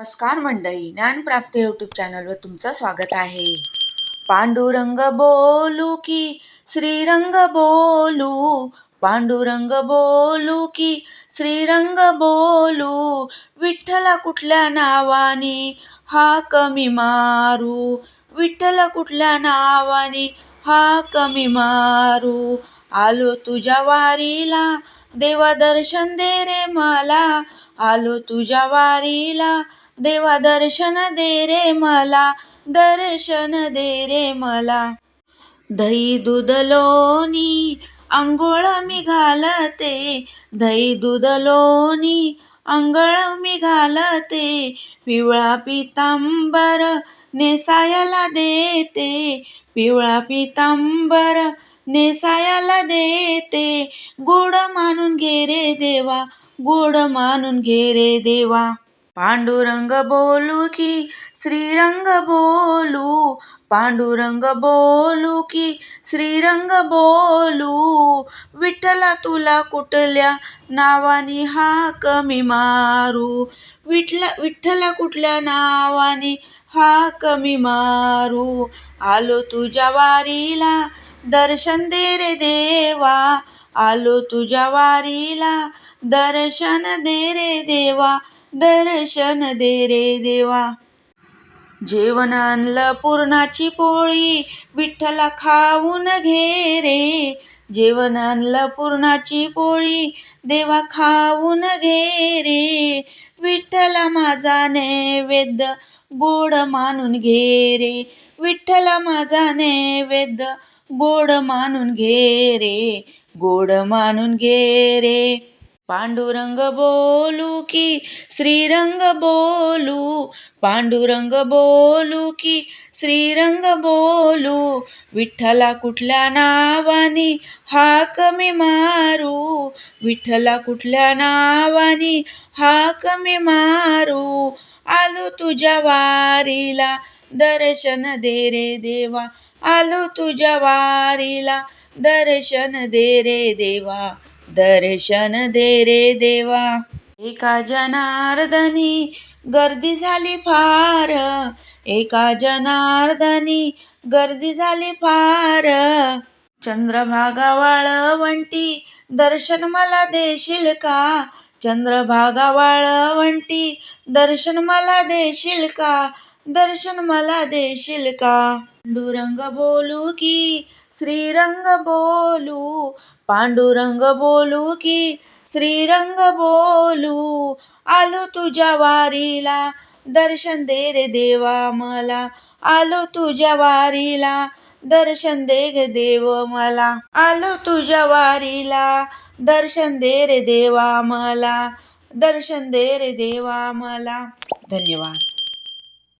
नमस्कार मंडळी ज्ञानप्राप्त यूट्यूब चॅनलवर तुमचं स्वागत आहे. पांडुरंग बोलू की श्रीरंग बोलू. पांडुरंग बोलू की श्रीरंग बोलू. विठ्ठला कुठल्या नावाने हा कमी मारू? विठ्ठला कुठल्या नावाने हा कमी मारू? आलो तुझ्या वारीला देवा दर्शन दे रे मला. आलो तुझ्या वारीला. देवा दर्शन दे रे मला. दर्शन दे रे मला. दही दूध लोणी आंघोळ मी घालते. दही दूध लोणी आंघोळ मी घालते. पिवळा पितांबर नेसायला देते. पिवळा पितांबर नेसायला देते. गोड मानून घे रे देवा. गोड मानून घे रे देवा. पांडुरंग बोलू की श्रीरंग बोलू. पांडुरंग बोलू की श्रीरंग बोलू. विठ्ठला तुला कुठल्या नावानी हा कमी मारू? विठला विठ्ठला कुठल्या नावाने हा कमी मारू? आलो तुझ्या वारीला दर्शन दे रे देवा. आलो तुझ्या वारीला दर्शन दे रे देवा दर्शन दे रे देवा. जेवण आणलं पुरणाची पोळी विठ्ठला खाऊन घे रे. जेवण आणलं पुरणाची पोळी देवा खाऊन घे रे. विठ्ठला माझा नैवेद्य गोड मानून घे रे. विठ्ठला माझा नैवेद्य गोड मानून घे रे. गोड मानून घे रे. पांडुरंग बोलू की श्रीरंग बोलू पांडुरंग बोलू की श्रीरंग बोलू विठ्ठला कुठल्या नावानी हा कमी मारू विठ्ठला कुठल्या नावानी हा कमी मारू आलो तुझ्या वारीला दर्शन दे रे देवा आलो तुझ्या वारीला दर्शन दे रे देवा दर्शन दे रे देवा. एका जनार्दनी गर्दी झाली फार. एका जनार्दनी गर्दी झाली फार. चंद्रभागा वाळवंटी दर्शन मला देशील का? चंद्रभागा वाळवंटी दर्शन मला देशील का? दर्शन मला देशील का? पांडुरंग बोलू की श्रीरंग बोलू. पांडुरंग बोलू की श्रीरंग बोलू. आलो तुझ्या वारीला दर्शन दे रे देवा मला. आलो तुझ्या वारीला दर्शन दे ग देव मला. आलो तुझ्या वारीला दर्शन दे रे देवा मला. दर्शन दे रे देवा मला. धन्यवाद.